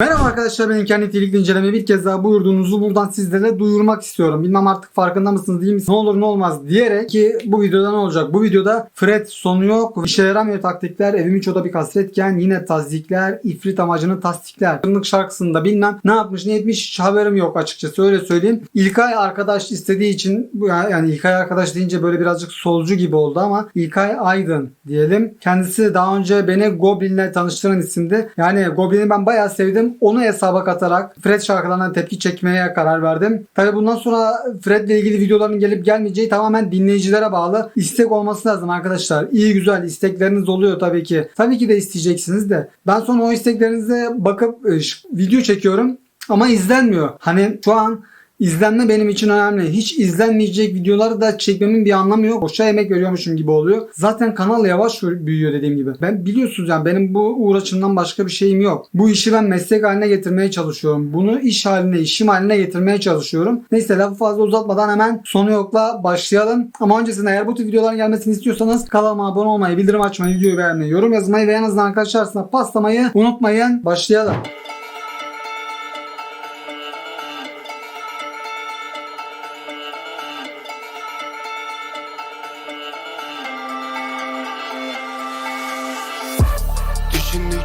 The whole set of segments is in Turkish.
Merhaba arkadaşlar ben internet iyilikle inceleme bir kez daha buyurduğunuzu buradan sizlere duyurmak istiyorum. Bilmem artık farkında mısınız değil misiniz? Ne olur ne olmaz diyerek ki bu videoda ne olacak? Bu videoda Fred sonu yok. İşe yaramıyor taktikler. Evim hiç oda bir kasvetken yine tazdikler. ifrit amacını tasdikler. Tırnak şarkısında bilmem ne yapmış ne etmiş hiç haberim yok açıkçası öyle söyleyeyim. İlkay arkadaş istediği için bu- yani İlkay arkadaş deyince böyle birazcık solcu gibi oldu ama İlkay Aydın diyelim. Kendisi daha önce beni Goblin'le tanıştıran isimdi. Yani Goblin'i ben bayağı sevdim. Onu hesaba katarak Fred şarkılarına tepki çekmeye karar verdim. Tabi bundan sonra Fred'le ilgili videoların gelip gelmeyeceği tamamen dinleyicilere bağlı. İstek olması lazım arkadaşlar. İyi güzel istekleriniz oluyor tabii ki. Tabii ki de isteyeceksiniz de. Ben sonra o isteklerinize bakıp e, video çekiyorum ama izlenmiyor. Hani şu an İzlenme benim için önemli. Hiç izlenmeyecek videoları da çekmemin bir anlamı yok. Boşa emek veriyormuşum gibi oluyor. Zaten kanal yavaş büyüyor dediğim gibi. Ben biliyorsunuz yani benim bu uğraşımdan başka bir şeyim yok. Bu işi ben meslek haline getirmeye çalışıyorum. Bunu iş haline, işim haline getirmeye çalışıyorum. Neyse lafı fazla uzatmadan hemen sonu yokla başlayalım. Ama öncesinde eğer bu tür videoların gelmesini istiyorsanız kanalıma abone olmayı, bildirim açmayı, videoyu beğenmeyi, yorum yazmayı ve en azından arkadaşlar arasında paslamayı unutmayın. Başlayalım.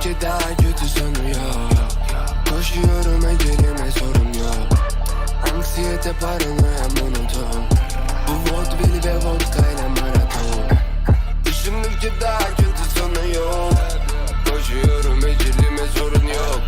Düşündükçe daha kötü sanıyor. Koşuyorum ecelime sorun yok. Anksiyete paranoya monoton Bu vodvil ve vodka ile maraton. Düşündükçe daha kötü sanıyor. Koşuyorum ecelime sorun yok.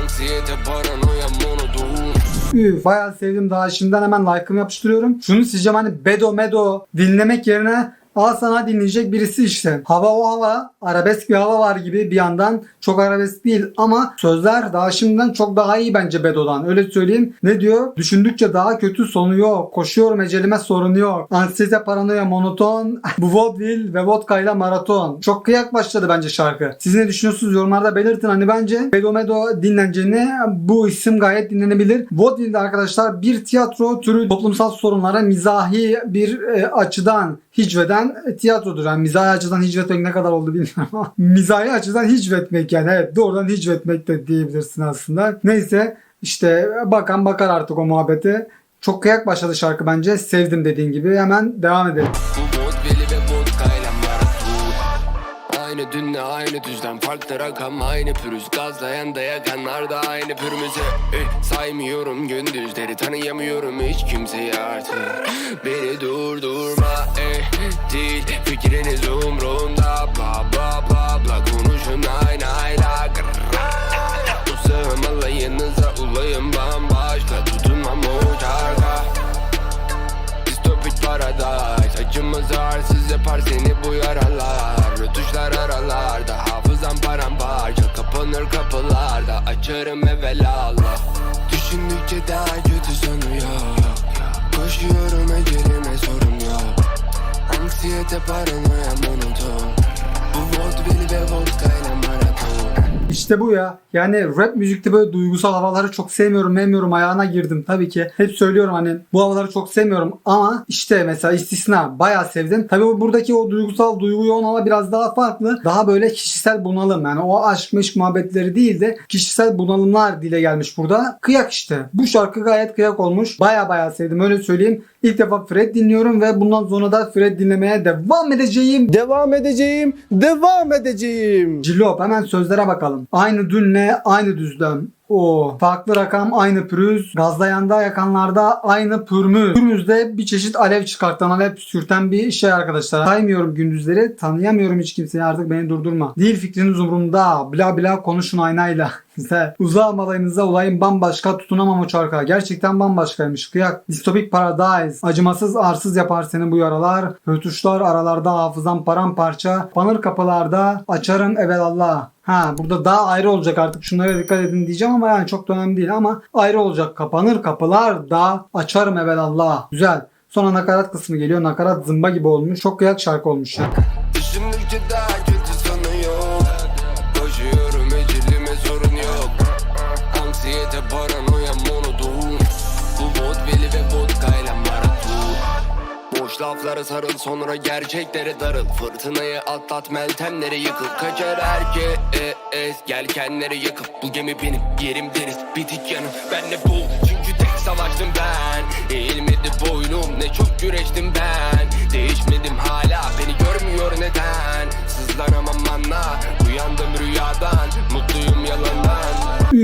Anksiyete paranoya monoton Üf, bayağı sevdim daha şimdiden hemen like'ımı yapıştırıyorum. Şunu sileceğim hani Bedo Medo dinlemek yerine Al sana dinleyecek birisi işte. Hava o hava. Arabesk bir hava var gibi bir yandan. Çok arabesk değil ama sözler daha şimdiden çok daha iyi bence Bedo'dan. Öyle söyleyeyim. Ne diyor? Düşündükçe daha kötü sonu yok. Koşuyorum ecelime sorun yok. Anksiyete paranoya monoton. Bu vaudeville ve vodka ile maraton. Çok kıyak başladı bence şarkı. Siz ne düşünüyorsunuz yorumlarda belirtin. Hani bence Bedo Medo dinleneceğine bu isim gayet dinlenebilir. Vaudeville'de arkadaşlar bir tiyatro türü toplumsal sorunlara mizahi bir e, açıdan hicveden tiyatrodur. Yani mizahi açıdan hicvetmek ne kadar oldu bilmiyorum ama mizahi açıdan hicvetmek yani evet doğrudan hicvetmek de diyebilirsin aslında. Neyse işte bakan bakar artık o muhabbete. Çok kıyak başladı şarkı bence. Sevdim dediğin gibi. Hemen devam edelim. Aynı dünle aynı düzden. Farklı rakam aynı pürüz. Gazlayan da yakanlar da aynı pürmüze. Eh, Saymıyorum gündüzleri tanıyamıyorum hiç kimseyi artık. Beni durdurma eh, değil. Fikriniz umrumda. Bla bla bla bla. Konuşun aynı ayla Usağım alayınıza ulayım bambaşka. Tutunmam o çarka. Distopik paradise. Acımız arsız yapar seni bu yaralar Kapanır kapılarda Açarım evvelallah Düşündükçe daha kötü sanıyor Koşuyorum ecelime sorun yok. Anksiyete paranoya monoton Bu vodvil ve vodka ile maraton İşte bu ya. Yani rap müzikte böyle duygusal havaları çok sevmiyorum, sevmiyorum ayağına girdim tabii ki. Hep söylüyorum hani bu havaları çok sevmiyorum ama işte mesela istisna bayağı sevdim. Tabii bu buradaki o duygusal duygu yoğun hava biraz daha farklı. Daha böyle kişisel bunalım yani o aşk meşk muhabbetleri değil de kişisel bunalımlar dile gelmiş burada. Kıyak işte. Bu şarkı gayet kıyak olmuş. Baya baya sevdim öyle söyleyeyim. İlk defa Fred dinliyorum ve bundan sonra da Fred dinlemeye devam edeceğim. Devam edeceğim, devam edeceğim. Cilop hemen sözlere bakalım. Aynı dünle aynı düzlem. O farklı rakam aynı pürüz. Gazlayanda yakanlarda aynı pürmüz. Pürmüzde bir çeşit alev çıkartan, alev püskürten bir şey arkadaşlar. Saymıyorum gündüzleri, tanıyamıyorum hiç kimseyi artık beni durdurma. Değil fikriniz umurumda. Bla bla konuşun aynayla. Güzel. Uzağım alayınıza olayım bambaşka tutunamam o çarka. Gerçekten bambaşkaymış. Kıyak. Distopik paradise. Acımasız arsız yapar seni bu yaralar. Hötuşlar aralarda hafızam paramparça. Panır kapılarda açarım evelallah. Ha burada daha ayrı olacak artık şunlara dikkat edin diyeceğim ama yani çok da önemli değil ama ayrı olacak. Kapanır kapılar da açarım evelallah. Güzel. Sonra nakarat kısmı geliyor. Nakarat zımba gibi olmuş. Çok kıyak şarkı olmuş ya. Boşlar laflara sarıl sonra gerçeklere darıl Fırtınayı atlat meltemleri yıkıl. Kaçar herkes Gelkenleri yakıp bu gemi benim Yerim deniz bitik yanım. Ben ne bul çünkü tek savaştım ben. Eğilmedi boynum ne çok güreştim ben. Değişmedim hala beni görmüyor neden? Sızlanamam anla Uyandım yalandan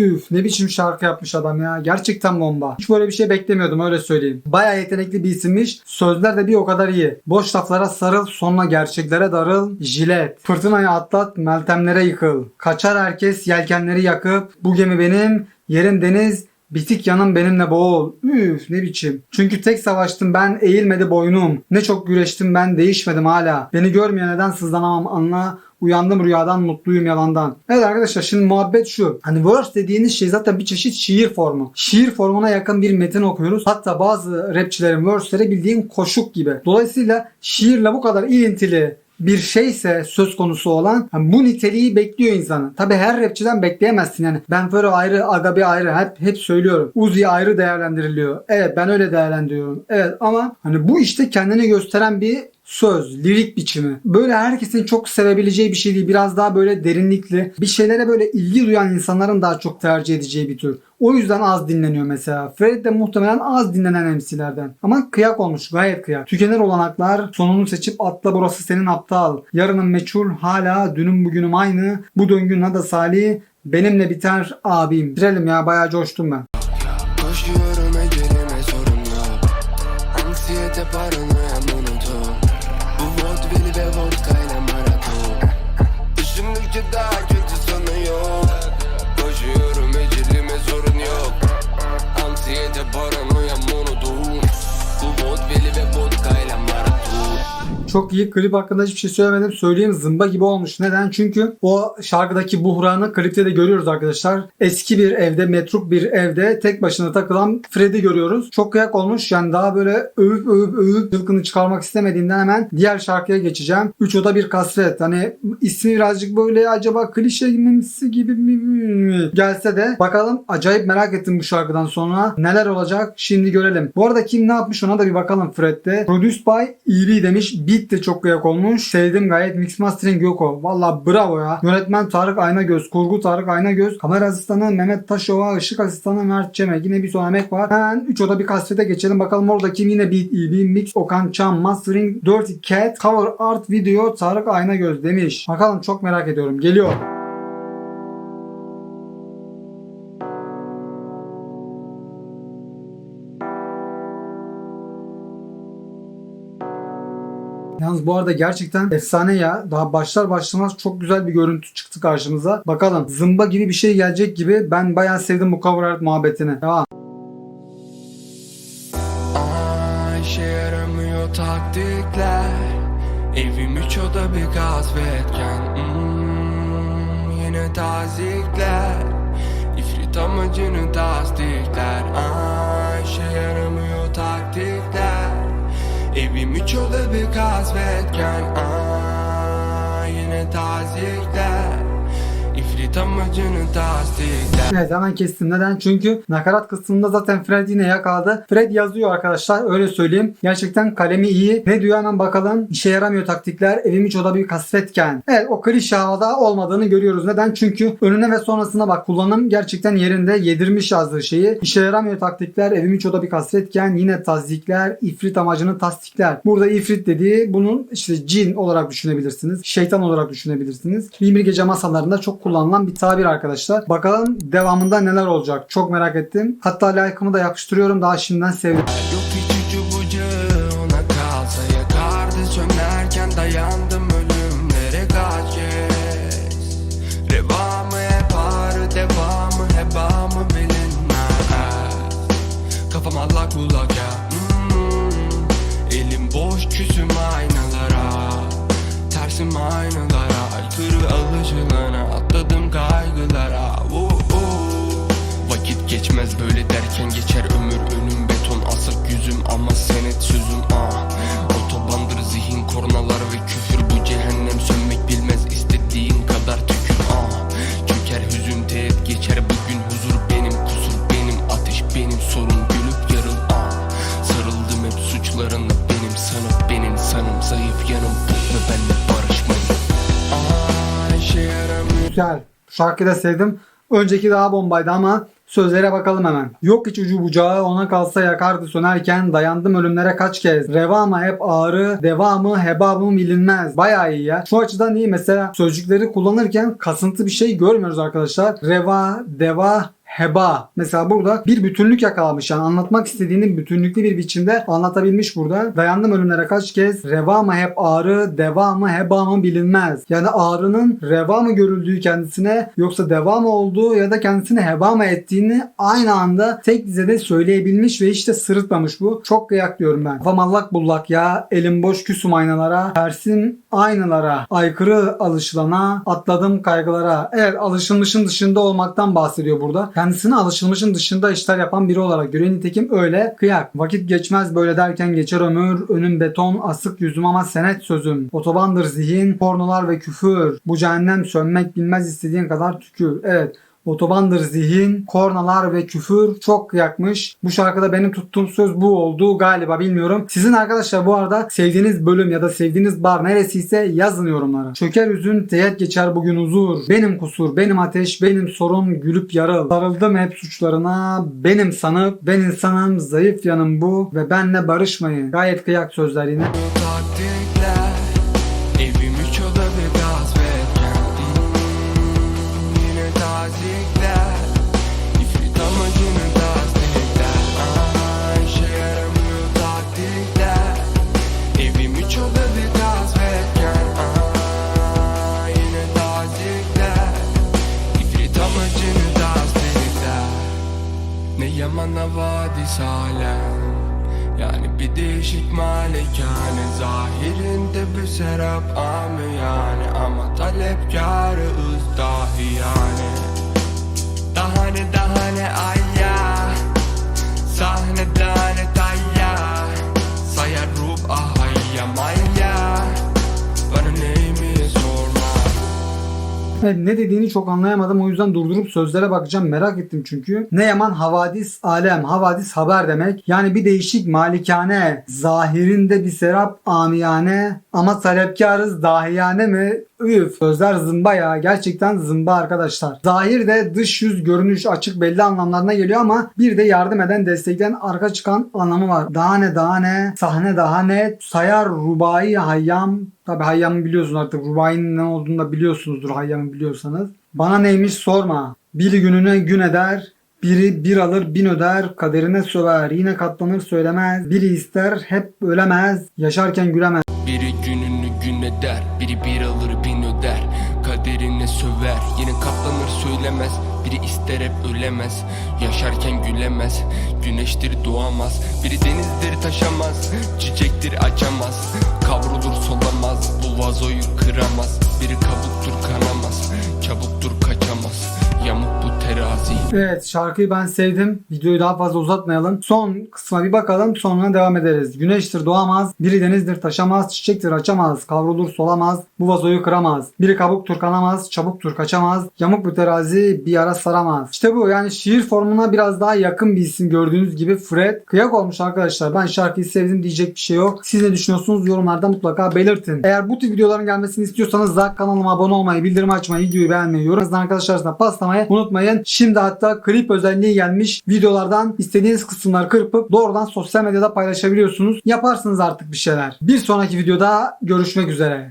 Üf ne biçim şarkı yapmış adam ya. Gerçekten bomba. Hiç böyle bir şey beklemiyordum öyle söyleyeyim. Baya yetenekli bir isimmiş. Sözler de bir o kadar iyi. Boş laflara sarıl sonra gerçeklere darıl. Jilet. Fırtınayı atlat meltemlere yıkıl. Kaçar herkes yelkenleri yakıp. Bu gemi benim. Yerim deniz. Bitik yanım benimle boğul. Üf ne biçim. Çünkü tek savaştım ben eğilmedi boynum. Ne çok güreştim ben değişmedim hala. Beni görmeyen neden sızlanamam anla. Uyandım rüyadan mutluyum yalandan. Evet arkadaşlar şimdi muhabbet şu. Hani verse dediğiniz şey zaten bir çeşit şiir formu. Şiir formuna yakın bir metin okuyoruz. Hatta bazı rapçilerin verse'leri bildiğin koşuk gibi. Dolayısıyla şiirle bu kadar ilintili bir şeyse söz konusu olan hani bu niteliği bekliyor insanı. Tabi her rapçiden bekleyemezsin yani. Ben Fero ayrı, Agabi ayrı hep hep söylüyorum. Uzi ayrı değerlendiriliyor. Evet ben öyle değerlendiriyorum. Evet ama hani bu işte kendini gösteren bir söz, lirik biçimi. Böyle herkesin çok sevebileceği bir şey değil. Biraz daha böyle derinlikli. Bir şeylere böyle ilgi duyan insanların daha çok tercih edeceği bir tür. O yüzden az dinleniyor mesela. Fred de muhtemelen az dinlenen MC'lerden. Ama kıyak olmuş. Gayet kıyak. Tükenir olanaklar sonunu seçip atla burası senin aptal. Yarının meçhul hala dünüm bugünüm aynı. Bu döngü nada salih. Benimle biter abim. Bitirelim ya bayağı coştum ben. Koşuyorum ecelime Anksiyete paranoya monoton Vodveli ve vodkayla maraton Düşündükçe daha Çok iyi. Klip hakkında hiçbir şey söylemedim. Söyleyeyim zımba gibi olmuş. Neden? Çünkü o şarkıdaki buhranı klipte de görüyoruz arkadaşlar. Eski bir evde, metruk bir evde tek başına takılan Fred'i görüyoruz. Çok kıyak olmuş. Yani daha böyle övüp övüp övüp çılgını çıkarmak istemediğimden hemen diğer şarkıya geçeceğim. Üç oda bir kasvet. Hani ismi birazcık böyle acaba klişe mimsi gibi mi gelse de bakalım acayip merak ettim bu şarkıdan sonra neler olacak şimdi görelim. Bu arada kim ne yapmış ona da bir bakalım Fred'de. Produced by EB demiş. Beat de çok kıyak olmuş. Sevdim gayet. Mix Mastering Yoko. Valla bravo ya. Yönetmen Tarık Aynagöz. Kurgu Tarık Aynagöz. Kamera asistanı Mehmet Taşova. Işık asistanı Mert Çemek. Yine bir son emek var. Hemen 3 oda bir kasvete geçelim. Bakalım orada kim yine Beat EB. Mix Okan Çam. Mastering Dirty Cat. Cover Art Video Tarık Aynagöz demiş. Bakalım çok merak ediyorum. Geliyor. Yalnız bu arada gerçekten efsane ya. Daha başlar başlamaz çok güzel bir görüntü çıktı karşımıza. Bakalım zımba gibi bir şey gelecek gibi. Ben bayağı sevdim bu cover art muhabbetini. Devam. İşe yaramıyor taktikler Evim üç oda bir kasvetken hmm, Yine tazikler İfrit amacını tasdikler Ay Üç oda bir kasvetken Ay yine tazikler Evet hemen kestim. Neden? Çünkü nakarat kısmında zaten Fred yine yakaladı. Fred yazıyor arkadaşlar öyle söyleyeyim. Gerçekten kalemi iyi. Ne diyor hemen bakalım. İşe yaramıyor taktikler. Evim hiç oda bir kasvetken. Evet o klişe havada olmadığını görüyoruz. Neden? Çünkü önüne ve sonrasına bak. Kullanım gerçekten yerinde yedirmiş yazdığı şeyi. İşe yaramıyor taktikler. Evim hiç oda bir kasvetken yine tasdikler. ifrit amacını tasdikler. Burada ifrit dediği bunun işte cin olarak düşünebilirsiniz. Şeytan olarak düşünebilirsiniz. Binbir Gece masallarında çok kullanılan bir tabir arkadaşlar. Bakalım devamında neler olacak. Çok merak ettim. Hatta like'ımı da yapıştırıyorum. Daha şimdiden sevdim. Dayandım ya Hmm. Elim boş küsüm aynalara şarkıyı da sevdim. Önceki daha bombaydı ama sözlere bakalım hemen. Yok hiç ucu bucağı ona kalsa yakardı sönerken dayandım ölümlere kaç kez. Reva mı hep ağrı, devamı heba mı bilinmez. Bayağı iyi ya. Şu açıdan iyi mesela sözcükleri kullanırken kasıntı bir şey görmüyoruz arkadaşlar. Reva, deva, heba. Mesela burada bir bütünlük yakalamış. Yani anlatmak istediğini bütünlüklü bir biçimde anlatabilmiş burada. Dayandım ölümlere kaç kez. Reva mı hep ağrı, deva mı heba mı bilinmez. Yani ağrının reva mı görüldüğü kendisine yoksa deva mı olduğu ya da kendisini heba mı ettiğini aynı anda tek dizede söyleyebilmiş ve hiç de sırıtmamış bu. Çok kıyak diyorum ben. Kafam allak bullak ya. Elim boş küsüm aynalara. Tersim aynalara. Aykırı alışılana. Atladım kaygılara. Evet alışılmışın dışında olmaktan bahsediyor burada. Kendisini alışılmışın dışında işler yapan biri olarak görüyor. Nitekim öyle kıyak. Vakit geçmez böyle derken geçer ömür. Önüm beton asık yüzüm ama senet sözüm. Otobandır zihin, pornolar ve küfür. Bu cehennem sönmek bilmez istediğin kadar tükür. Evet. Otobandır zihin, kornalar ve küfür çok yakmış. Bu şarkıda benim tuttuğum söz bu oldu galiba bilmiyorum. Sizin arkadaşlar bu arada sevdiğiniz bölüm ya da sevdiğiniz bar neresiyse yazın yorumlara. Çöker üzün teğet geçer bugün huzur. Benim kusur, benim ateş, benim sorun gülüp yarıl. Sarıldım hep suçlarına benim sanıp ben insanım zayıf yanım bu ve benle barışmayın. Gayet kıyak sözler yine. Ne yaman havadis alem. Yani bir değişik malikane Zahirinde bir serap amı yani. Ama talepkarı dahi yani. Daha ne daha ne ayya Sahne tane tayya Evet, ne dediğini çok anlayamadım. O yüzden durdurup sözlere bakacağım. Merak ettim çünkü. Ne yaman havadis alem. Havadis haber demek. Yani bir değişik malikane. Zahirinde bir serap amiyane. Ama talepkarız dahiyane mi? Üf. Sözler zımba ya. Gerçekten zımba arkadaşlar. Zahir de dış yüz, görünüş, açık belli anlamlarına geliyor ama bir de yardım eden, destekleyen, arka çıkan anlamı var. Daha ne daha ne, sahne daha net, sayar rubai hayyam. Tabi hayyamı biliyorsunuz artık. Rubainin ne olduğunu da biliyorsunuzdur hayyamı biliyorsanız. Bana neymiş sorma. Biri gününe gün eder. Biri bir alır bin öder, kaderine söver, yine katlanır söylemez. Biri ister hep ölemez, yaşarken gülemez. Biri gününü gün eder Biri bir alır Kaderine söver. Yine katlanır söylemez. Biri ister hep ölemez. Yaşarken gülemez. Güneştir doğamaz. Biri denizdir taşamaz. Çiçektir açamaz. Kavrulur solamaz. Bu vazoyu kıramaz. Biri kabuktur kanamaz. Çabuktur kaçamaz. Yamuk Evet şarkıyı ben sevdim. Videoyu daha fazla uzatmayalım. Son kısma bir bakalım sonra devam ederiz. Güneştir doğamaz, biri denizdir taşamaz, çiçektir açamaz, kavrulur solamaz, bu vazoyu kıramaz. Biri kabuktur kanamaz, çabuktur kaçamaz, yamuk bir terazi bir ara saramaz. İşte bu yani şiir formuna biraz daha yakın bir isim gördüğünüz gibi Fred. Kıyak olmuş arkadaşlar. Ben şarkıyı sevdim diyecek bir şey yok. Siz ne düşünüyorsunuz yorumlarda mutlaka belirtin. Eğer bu tip videoların gelmesini istiyorsanız da kanalıma abone olmayı, bildirim açmayı, videoyu beğenmeyi, yorum arkadaşlarınızla paslamayı unutmayın. Şimdi hatta klip özelliği gelmiş videolardan istediğiniz kısımları kırpıp doğrudan sosyal medyada paylaşabiliyorsunuz. Yaparsınız artık bir şeyler. Bir sonraki videoda görüşmek üzere.